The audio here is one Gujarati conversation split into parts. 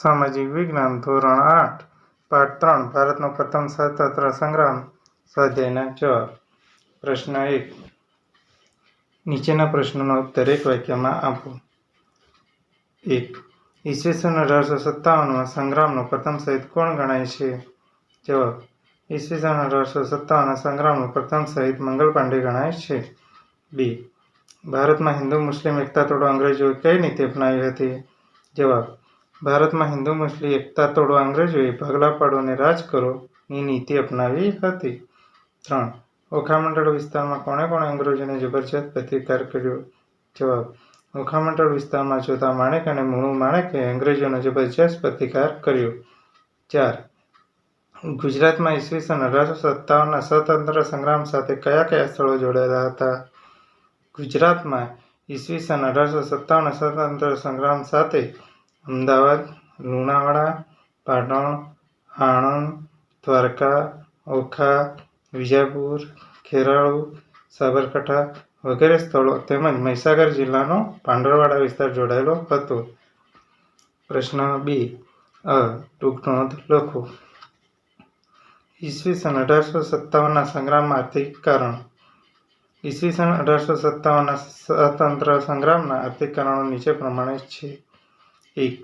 સામાજિક વિજ્ઞાન ધોરણ આઠ, પાઠ ત્રણ, ભારતનો પ્રથમ સ્વતંત્ર સંગ્રામ, સ્વાધ્યાયના જવાબ પ્રશ્ન એક. નીચેના પ્રશ્નોનો દરેક વાક્યમાં આપો. એક. ઈસવીસન અઢારસો સત્તાવનમાં સંગ્રામનો પ્રથમ શહીદ કોણ ગણાય છે? જવાબ. ઈસવીસન અઢારસો સત્તાવનના સંગ્રામનો પ્રથમ શહીદ મંગલ પાંડે ગણાય છે. બે. ભારતમાં હિન્દુ, મુસ્લિમ, એકતા તોડો અંગ્રેજોએ કઈ નીતિ અપનાવી હતી? જવાબ. ભારતમાં હિન્દુ, મુસ્લિમ, એકતા તોડવા અંગ્રેજોએ ભાગલા પાડો અને રાજ કરો ની નીતિ અપનાવી હતી. ત્રણ, ઓખામંડળ વિસ્તારમાં કોણે કોણે અંગ્રેજોને જબરજસ્ત પ્રતિકાર કર્યો? જવાબ, ઓખામંડળ વિસ્તારમાં જોતા માણેક અને મુણુ માણેકે અંગ્રેજોનો જબરજસ્ત પ્રતિકાર કર્યો. ચાર, ગુજરાતમાં ઈસવીસન અઢારસો સત્તાવનના સ્વતંત્ર સંગ્રામ સાથે કયા કયા સ્થળો જોડાયેલા હતા? ગુજરાતમાં ઈસવીસન અઢારસો સત્તાવનના સ્વતંત્ર સંગ્રામ સાથે અમદાવાદ, લુણાવાડા, પાટણ, આણંદ, દ્વારકા, ઓખા, વિજાપુર ખેરાળુ સાબરકાંઠા વગેરે સ્થળો તેમજ મહીસાગર જિલ્લાનો પાંડરવાડા વિસ્તાર જોડાયેલો હતો. પ્રશ્ન બી, અ, ટૂંક નોંધ લખો. ઈસવીસન અઢારસો સત્તાવનના સંગ્રામમાં આર્થિક કારણ. ઈસવીસન અઢારસો સત્તાવનના સ્વતંત્ર સંગ્રામના આર્થિક કારણો નીચે પ્રમાણે છે. એક.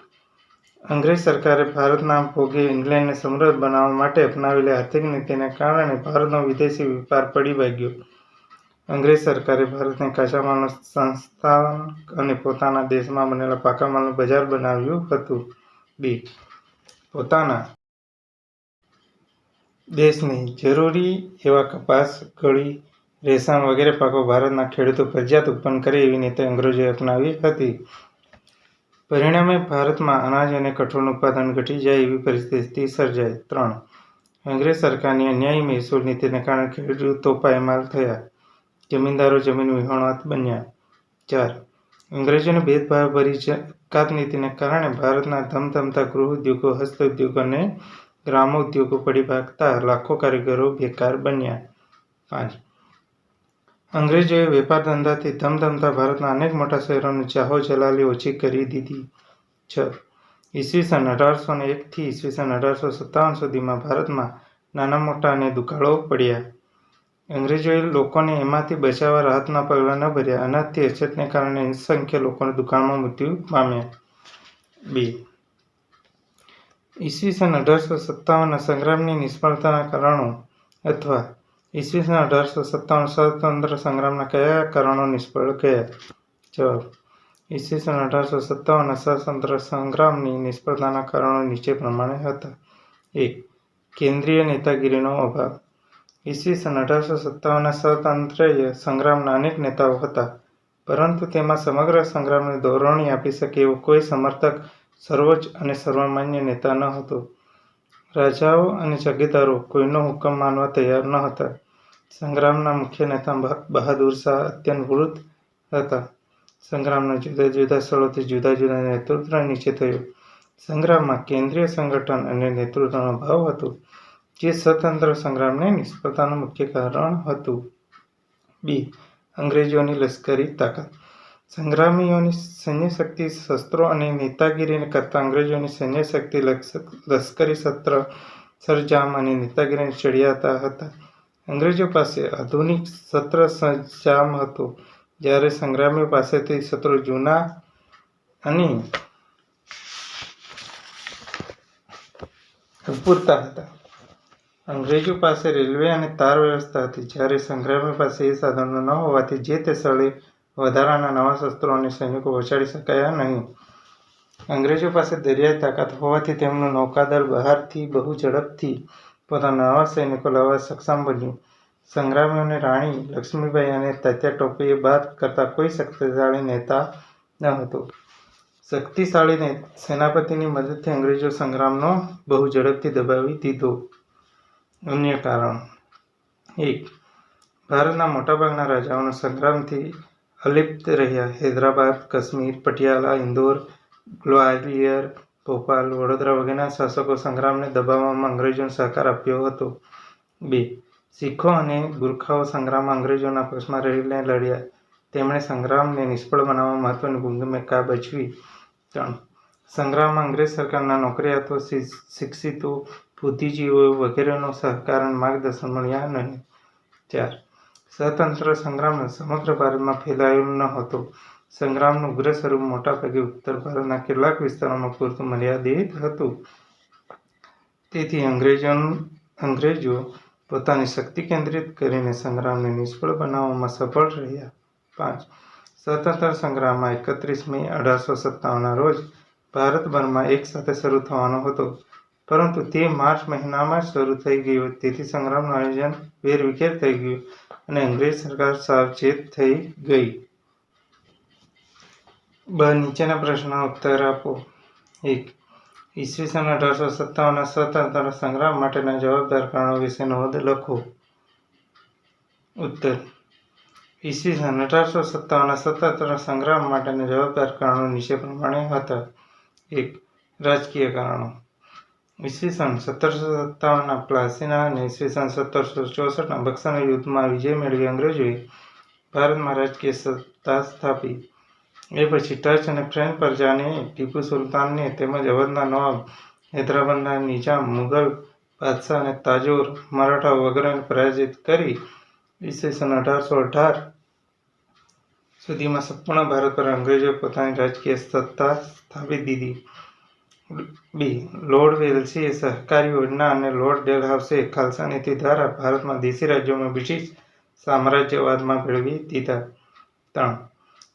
અંગ્રેજ સરકારે ભારતના ભોગે ઇંગ્લેન્ડને સમૃદ્ધ બનાવવા માટે અપનાવેલી આર્થિક નીતિને કારણે ભારતનો વિદેશી વેપાર પડી ભાગ્યો. અંગ્રેજ સરકારે ભારતને કાચા માલનું સંસ્થાન અને પોતાના દેશમાં બનેલા પાકા માલનું બજાર બનાવ્યું હતું. બે. પોતાના દેશની જરૂરી એવા કપાસ ગળી રેશમ વગેરે પાકો ભારતના ખેડૂતો ફરજિયાત ઉત્પન્ન કરે એવી નીતિ અંગ્રેજોએ અપનાવી હતી. પરિણામે ભારતમાં અનાજ અને કઠોળનું ઉત્પાદન ઘટી જાય એવી પરિસ્થિતિ સર્જાઈ. ત્રણ. અંગ્રેજ સરકારની અન્યાયી મહેસૂલ નીતિને કારણે ખેડૂતો પાયમાલ થયા. જમીનદારો જમીન વિહોણાત બન્યા. ચાર. અંગ્રેજોની ભેદભાવભરી જકાત નીતિને કારણે ભારતના ધમધમતા ગૃહ ઉદ્યોગો, હસ્ત ઉદ્યોગો અને ગ્રામોદ્યોગો પડી ભાગતા લાખો કારીગરો બેકાર બન્યા. પાંચ. અંગ્રેજોએ વેપાર ધંધાથી ધમધમતા ભારતના અનેક મોટા શહેરોની ચાહો જલાલી ઓછી કરી દીધી છ. ઈસવીસન અઢારસો ને એકથી ઈસવીસન અઢારસો સત્તાવન સુધીમાં ભારતમાં નાના મોટા અને દુકાળો પડ્યા. અંગ્રેજોએ લોકોને એમાંથી બચાવવા રાહતના પગલાં ન ભર્યા. અનાજથી અછતને કારણે અસંખ્ય લોકોને દુકાળમાં મૃત્યુ પામ્યા. બે. ઈસવીસન અઢારસો સત્તાવનના સંગ્રામની નિષ્ફળતાના કારણો અથવા ઈસવીસન અઢારસો સત્તાવન સ્વતંત્ર સંગ્રામના કયા કારણો નિષ્ફળ ગયા? જવાબ, ઈસવીસન અઢારસો સત્તાવનના સ્વતંત્ર સંગ્રામની નિષ્ફળતાના કારણો નીચે પ્રમાણે હતા. એક, કેન્દ્રીય નેતાગીરીનો અભાવ. ઈસવીસન અઢારસો સત્તાવનના સ્વતંત્ર સંગ્રામના અનેક નેતાઓ હતા, પરંતુ તેમાં સમગ્ર સંગ્રામને દોરવણી આપી શકે એવો કોઈ સમર્થક, સર્વોચ્ચ અને સર્વમાન્ય નેતા ન હતો. રાજાઓ અને જગીરદારો કોઈનો હુકમ માનવા તૈયાર ન હતા. સંગ્રામના મુખ્ય નેતા બહાદુર શાહ અત્યંત વૃદ્ધ હતા. સંગ્રામના જુદા જુદા સ્થળોથી જુદા જુદા નેતૃત્વ નીચે થયું. સંગ્રામમાં કેન્દ્રીય સંગઠન અને નેતૃત્વનો અભાવ હતો, જે સ્વતંત્ર સંગ્રામની નિષ્ફળતાનું મુખ્ય કારણ હતું. બી. અંગ્રેજોની લશ્કરી તાકાત. સંગ્રામીઓની સૈન્ય શક્તિ શસ્ત્રો અને નેતાગીરીને કરતાં અંગ્રેજોની સૈન્ય શક્તિ લશ્કરી સત્ર સરજામ અને નેતાગીરીને ચડિયાતા હતા. અંગ્રેજો પાસે આધુનિક સત્ર સરજામ હતું, જ્યારે સંગ્રામીઓ પાસેથી શસ્ત્રો જૂના અને અપૂરતા હતા. અંગ્રેજો પાસે રેલવે અને તાર વ્યવસ્થા હતી, જ્યારે સંગ્રામીઓ પાસે એ સાધનો ન હોવાથી જે તે સ્થળે વધારાના નવા શસ્ત્રો અને સૈનિકો પહોંચાડી શકાયા નહીં. અંગ્રેજો પાસે દરિયાઈ તાકાત હોવાથી તેમનું નૌકાદળ બહારથી બહુ ઝડપથી પોતાના નવા સૈનિકો લાવવા સક્ષમ બન્યું. સંગ્રામીઓને રાણી, લક્ષ્મીબાઈ અને તાત્યા ટોપીએ બાદ કરતાં કોઈ શક્તિશાળી નેતા ન હતો. શક્તિશાળી સેનાપતિની મદદથી અંગ્રેજો સંગ્રામનો બહુ ઝડપથી દબાવી દીધો. અન્ય કારણ. એક, ભારતના મોટાભાગના રાજાઓનો સંગ્રામથી અલિપ્ત રહ્યા. હૈદરાબાદ, કાશ્મીર, પટિયાલા, ઇન્દોર, ગ્વાલિયર, ભોપાલ, વડોદરા વગેરેના શાસકો સંગ્રામને દબાવવામાં અંગ્રેજોને સહકાર આપ્યો હતો. બે, શીખો અને ગુરખાઓ સંગ્રામમાં અંગ્રેજોના પક્ષમાં રહીને લડ્યા. તેમણે સંગ્રામને નિષ્ફળ બનાવવા મહત્વની ભૂમિકા ભજવી. ત્રણ, સંગ્રામમાં અંગ્રેજ સરકારના નોકરિયાતો શિક્ષિતો, બુદ્ધિજીવીઓ વગેરેનો સહકાર માર્ગદર્શન મળ્યા નહીં. ચાર સ્વતંત્ર સંગ્રામ સમગ્ર ભારતમાં ફેલાયેલો ન હતો. સંગ્રામનું ઉગ્ર સ્વરૂપ મોટાભાગે ઉત્તર ભારતના કેટલાક વિસ્તારોમાં પૂરતું મર્યાદિત હતું. તેથી અંગ્રેજો અંગ્રેજો પોતાની શક્તિ કેન્દ્રિત કરીને સંગ્રામને નિષ્ફળ બનાવવામાં સફળ રહ્યા. પાંચ. સ્વતંત્ર સંગ્રામમાં એકત્રીસ મે અઢારસો સત્તાવનના રોજ ભારતભરમાં એક સાથે શરૂ થવાનો હતો. પરંતુ તે માર્ચ મહિનામાં જ શરૂ થઈ ગયો. તેથી સંગ્રામનું આયોજન વેરવિખેર થઈ ગયું. અને અંગ્રેજ સરકાર સાવચેત થઈ ગઈ. બ, નીચેના પ્રશ્નનો ઉત્તર આપો. એક, ઈસવીસન અઢારસો સત્તાવનના સ્વતંત્ર સંગ્રામ માટેના જવાબદાર કારણો વિશે નોંધ લખો. ઉત્તર, ઈસવીસન અઢારસો સત્તાવનના સ્વતંત્ર સંગ્રામ માટેના જવાબદાર કારણો નીચે પ્રમાણે હતા. એક, રાજકીય કારણો. ઈસવીસન સત્તરસો સત્તાવનના પ્લાસીના અને ઈસવીસન સત્તરસો ચોસઠના બક્સાના યુદ્ધમાં વિજય મેળવી અંગ્રેજોએ ભારતમાં રાજકીય સત્તા સ્થાપી. એ પછી ટચ અને ફ્રેન્ચ પ્રજાને ટીપુ સુલતાનને તેમજ અવધના નવાબ હૈદરાબાદના નિજામ મુગલ બાદશાહ અને તાજોર મરાઠા વગેરેને પરાજિત કરી ઈસવીસન અઢારસો અઢાર સુધીમાં સંપૂર્ણ ભારત પર અંગ્રેજોએ પોતાની રાજકીય સત્તા સ્થાપી દીધી. બી, લોર્ડ વેલ્સીએ સહકારી યોજના અને લોર્ડ ડેલહાઉસે ખાલસા નીતિ દ્વારા ભારતમાં દેશી રાજ્યોમાં બ્રિટિશ સામ્રાજ્યવાદમાં ભેળવી દીધા. ત્રણ,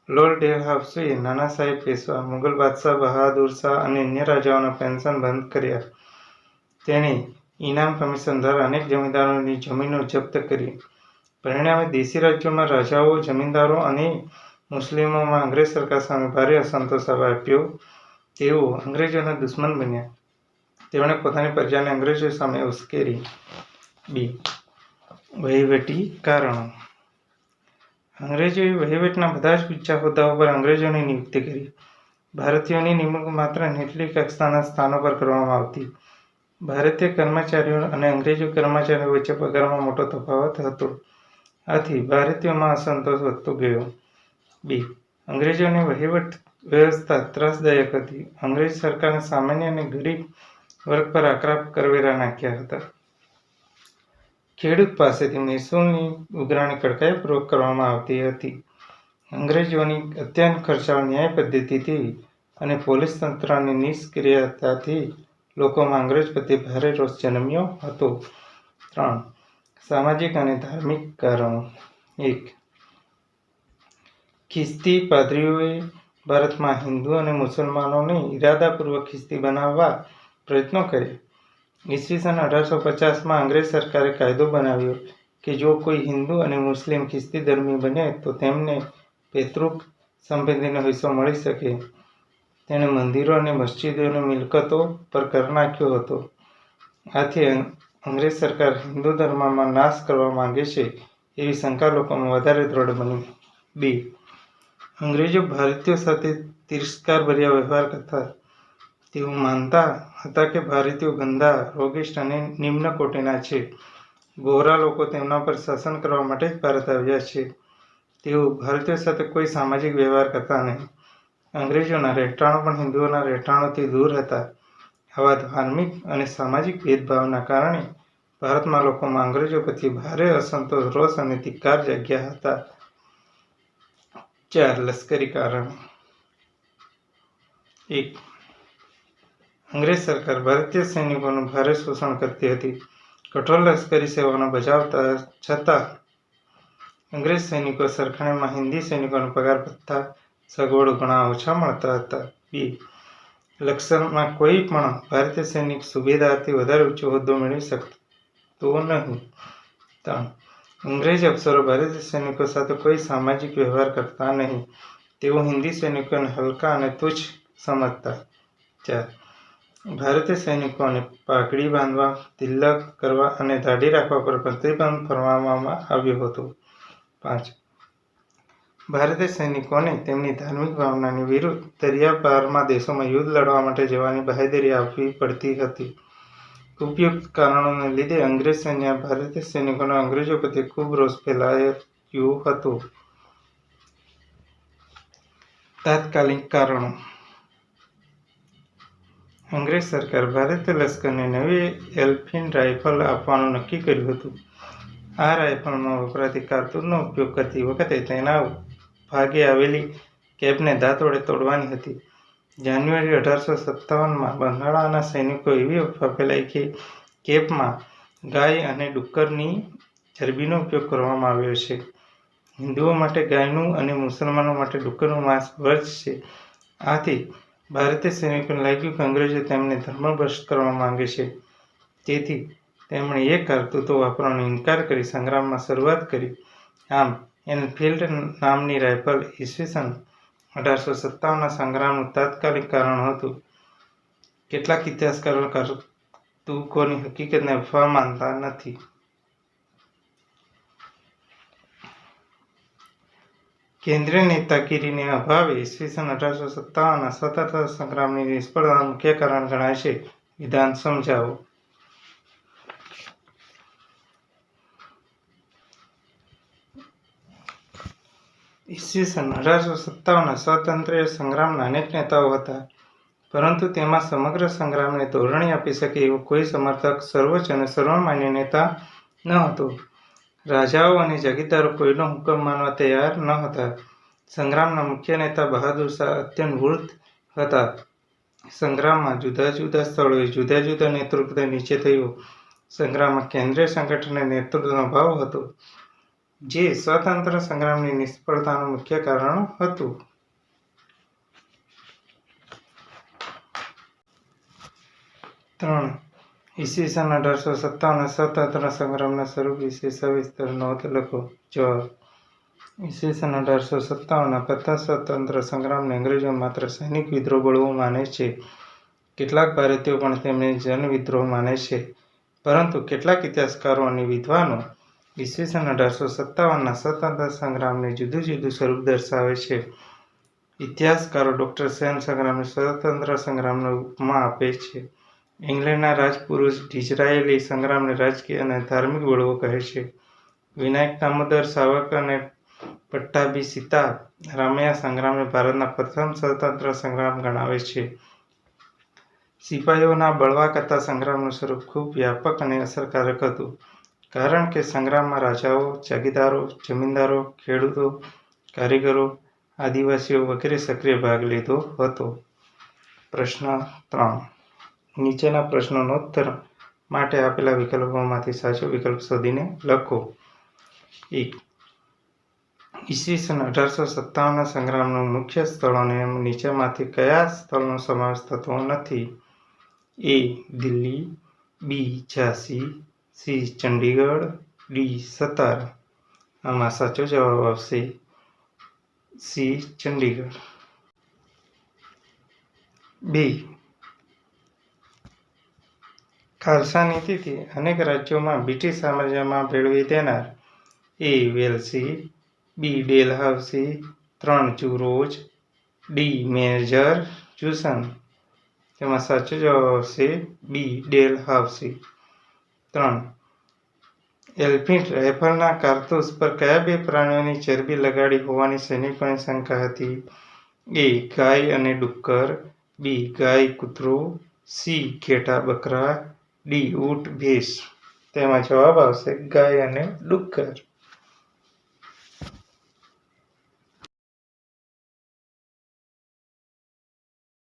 લોર્ડ ડેલહાઉસે નાના સાહેબ પેશવા, મુગલ બાદશાહ બહાદુર શાહ અને અન્ય રાજાઓના પેન્શન બંધ કર્યા. તેણે ઇનામ કમિશન દ્વારા અનેક જમીનદારોની જમીનો જપ્ત કરી. પરિણામે દેશી રાજ્યોમાં રાજાઓ, જમીનદારો અને મુસ્લિમોમાં અંગ્રેજ સરકાર સામે ભારે અસંતોષ વ્યાપ્યો તેઓ અંગ્રેજોના દુશ્મન બન્યા. તેમણે પોતાની પ્રજાને અંગ્રેજો સામે ઉશ્કેરી. બી. વહીવટી કારણો. અંગ્રેજોએ વહીવટના બધા જ ઊંચા હોદ્દાઓ પર અંગ્રેજોની નિયુક્તિ કરી. ભારતીયોની નિમણૂક માત્ર નીચલી કક્ષાના સ્થાનો પર કરવામાં આવતી. ભારતીય કર્મચારીઓ અને અંગ્રેજો કર્મચારીઓ વચ્ચે પગારમાં મોટો તફાવત હતો. આથી ભારતીયોમાં અસંતોષ વધતો ગયો. બી. અંગ્રેજોની વહીવટ વ્યવસ્થા ત્રાસદાયક હતી. અંગ્રેજ સરકારને સામાન્ય અને ગરીબ વર્ગ પર આકરા કરવેરા નાખ્યા હતા. ખેડૂત પાસેથી મહેસૂલની ઉઘરાણી કડકાઈપૂર્વક કરવામાં આવતી હતી. અંગ્રેજોની અત્યંત ખર્ચાળ ન્યાય પદ્ધતિથી અને પોલીસ તંત્રની નિષ્ક્રિયતાથી લોકોમાં અંગ્રેજ પ્રત્યે ભારે રોષ જન્મ્યો હતો. ત્રણ, સામાજિક અને ધાર્મિક કારણો. એક, ખિસ્તી પાદરીઓએ ભારતમાં હિન્દુ અને મુસલમાનોને ઇરાદાપૂર્વક ખિસ્તી બનાવવા પ્રયત્નો કર્યા. ઈસવીસન અઢારસો પચાસમાં અંગ્રેજ સરકારે કાયદો બનાવ્યો કે જો કોઈ હિન્દુ અને મુસ્લિમ ખિસ્તી ધર્મી બને, તો તેમને પૈતૃક સંપત્તિનો હિસ્સો મળી શકે. તેણે મંદિરો અને મસ્જિદોની મિલકતો પર કર નાખ્યો હતો. આથી અંગ્રેજ સરકાર હિન્દુ ધર્મમાં નાશ કરવા માંગે છે, એવી શંકા લોકોમાં વધારે દ્રઢ બની. બી. અંગ્રેજો ભારતીયો સાથે તિરસ્કારભર્યા વ્યવહાર કરતા તેઓ માનતા હતા કે ભારતીયો ગંદા, રોગિષ્ટ અને નિમ્ન કોટીના છે. ગોરા લોકો તેમના પર શાસન કરવા માટે જ ભારત આવ્યા છે. તેઓ ભારતીયો સાથે કોઈ સામાજિક વ્યવહાર કરતા નહીં. અંગ્રેજોના રહેઠાણો પણ હિન્દુઓના રહેઠાણોથી દૂર હતા. આવા ધાર્મિક અને સામાજિક ભેદભાવના કારણે ભારતમાં લોકોમાં અંગ્રેજો પ્રત્યે ભારે અસંતોષ, રોષ અને ધિક્કાર જાગ્યા હતા. ચાર લશ્કરી કારણ. એક, અંગ્રેજ સરકાર ભારતીય સૈનિકોનું ભારે શોષણ કરતી હતી. કઠોર લશ્કરી સેવાનો બજાવતા છતાં અંગ્રેજ સૈનિકો સરખામણીમાં હિન્દી સૈનિકોનો પગાર ભથ્થા સગવડો ઘણા ઓછા મળતા હતા. બી લશ્કરમાં કોઈ પણ ભારતીય સૈનિક સુબેદારથી વધારે ઊંચો હોદ્દો મેળવી શકતો નહીં. ત્રણ અંગ્રેજ અફસરો ભારતીય સૈનિકો સાથે કોઈ સામાજિક વ્યવહાર કરતા નહીં. તેઓ હિન્દી સૈનિકોને હલકા અને તુચ્છ સમજતા. ચાર. ભારતીય સૈનિકોને પાઘડી બાંધવા, તિલક કરવા અને દાઢી રાખવા પર પ્રતિબંધ ફરમાવવામાં આવ્યો હતો. પાંચ. ભારતીય સૈનિકોને તેમની ધાર્મિક ભાવનાની વિરુદ્ધ દરિયાપારના દેશોમાં યુદ્ધ લડવા માટે જવાની બાહેધરી આપવી પડતી હતી. ઉપયુક્ત કારણોને લીધે અંગ્રેજ સૈન્ય, ભારતીય સૈનિકોનો અંગ્રેજો પ્રત્યે ખૂબ રોષ ફેલાયો હતો. તાત્કાલિક કારણો. અંગ્રેજ સરકાર ભારતીય લશ્કરને નવી એલ્ફિન રાઇફલ આપવાનું નક્કી કર્યું હતું. આ રાઇફલમાં વપરાતી કારતૂસનો ઉપયોગ કરતી વખતે તેના ભાગે આવેલી કેપને દાંત વડે તોડવાની હતી. જાન્યુઆરી અઢારસો સત્તાવનમાં બંગાળાના સૈનિકો એવી અફવા ફેલાઈ કે, કેપમાં ગાય અને ડુક્કરની ચરબીનો ઉપયોગ કરવામાં આવ્યો છે. હિન્દુઓ માટે ગાયનું અને મુસલમાનો માટે ડુક્કરનું માંસ વર્જ છે. આથી ભારતીય સૈનિકોને લાગ્યું કે અંગ્રેજો તેમને ધર્મભ્રષ્ટ કરવા માંગે છે. તેથી તેમણે એ કારતૂતો વાપરવાનો ઇનકાર કરી, સંગ્રામમાં શરૂઆત કરી. આમ, એનફિલ્ડ નામની રાઇફલ ઈસવીસન અઢારસો સત્તાવનના સંગ્રામનું તાત્કાલિક કારણ હતું. કેટલાક ઇતિહાસકારો કરતૂકોની હકીકતને અફવા માનતા નથી. કેન્દ્રીય નેતાગીરીને અભાવે ઈસવીસન અઢારસો સત્તાવનના સ્વતંત્રતા સંગ્રામની નિષ્ફળતાનું મુખ્ય કારણ ગણાય છે, વિધાન સમજાવો. ઈસવીસન અઢારસો સત્તાવનના સ્વાતંત્ર્ય સંગ્રામના અનેક નેતાઓ હતા. પરંતુ તેમાં સમગ્ર સંગ્રામને ધોરણી આપી શકે એવો કોઈ સમર્થક સર્વોચ્ચ અને સર્વમાન્ય નેતા ન હતો. રાજાઓ અને જાગીરદારો કોઈનો હુકમ માનવા તૈયાર ન હતા. સંગ્રામના મુખ્ય નેતા બહાદુર શાહ અત્યંત વૃદ્ધ હતા. સંગ્રામમાં જુદા જુદા સ્થળોએ જુદા જુદા નેતૃત્વ નીચે થયું. સંગ્રામમાં કેન્દ્રીય સંગઠનને નેતૃત્વનો અભાવ હતો. જે સ્વતંત્ર સંગ્રામની નિષ્ફળતાનું મુખ્ય કારણ હતું. ત્રણ, ઈસવીસન અઢારસો સત્તાવન સ્વતંત્ર સંગ્રામના સ્વરૂપ વિશે સવિસ્તર નોંધ લખો. જવાબ, ઈસવીસન અઢારસો સત્તાવનના પ્રથમ સ્વતંત્ર સંગ્રામને અંગ્રેજો માત્ર સૈનિક વિદ્રોહ બળવો માને છે. કેટલાક ભારતીયો પણ તેમને જનવિદ્રોહ માને છે. પરંતુ કેટલાક ઇતિહાસકારો અને વિદ્વાનો ઈસવીસન અઢારસો સત્તાવનના સ્વતંત્ર સંગ્રામને જુદું જુદું સ્વરૂપ દર્શાવે છે. ઇતિહાસકારો ડૉક્ટર સેન સંગ્રામને સ્વતંત્ર સંગ્રામનો ઉપમા આપે છે. ઇંગ્લેન્ડના રાજપુરુષ ડિઝરાયેલી સંગ્રામને રાજકીય અને ધાર્મિક બળવો કહે છે. વિનાયક દામોદર, સાવરકર અને પટ્ટાભી સીતા રામૈયા સંગ્રામને ભારતના પ્રથમ સ્વતંત્ર સંગ્રામ ગણાવે છે. સિપાહીઓના બળવા કરતા સંગ્રામનું સ્વરૂપ ખૂબ વ્યાપક અને અસરકારક હતું. કારણ કે સંગ્રામમાં રાજાઓ, જાગીરદારો, જમીનદારો, ખેડૂતો, કારીગરો, આદિવાસીઓ વગેરે સક્રિય ભાગ લીધો હતો. પ્રશ્ન ત્રણ. નીચેના પ્રશ્નોનો ઉત્તર માટે આપેલા વિકલ્પોમાંથી સાચો વિકલ્પ શોધીને લખો. એક. ઈસવીસન અઢારસો સત્તાવનના સંગ્રામનું મુખ્ય સ્થળોને નીચેમાંથી કયા સ્થળનો સમાવેશ થતો નથી? A. Delhi. B. Jhansi. C Chandigarh, D Satara આમાં સાચો જવાબ આવશે સી ચંડીગઢ. બી. ખાલસા નીતિથી અનેક રાજ્યોમાં બ્રિટિશ સામ્રાજ્યમાં ભેળવી દેનાર એ વેલસી બી ડેલહાઉસી ત્રણ ચુરોજ ડી મેજર જુસન. તેમાં સાચો જવાબ આવશે બી ડેલહાઉસી ત્રણ. એલ્ફિન્ટ રાઇફલના કારતૂસ પર કયા બે પ્રાણીઓની ચરબી લગાડી હોવાની સૈનિકોને શંકા હતી? એ, ગાય અને ડુક્કર. બી, ગાય, કૂતરો. સી, ઘેટા બકરા. ડી, ઊંટ, ભેંસ. તેમાં જવાબ આવશે ગાય અને ડુક્કર.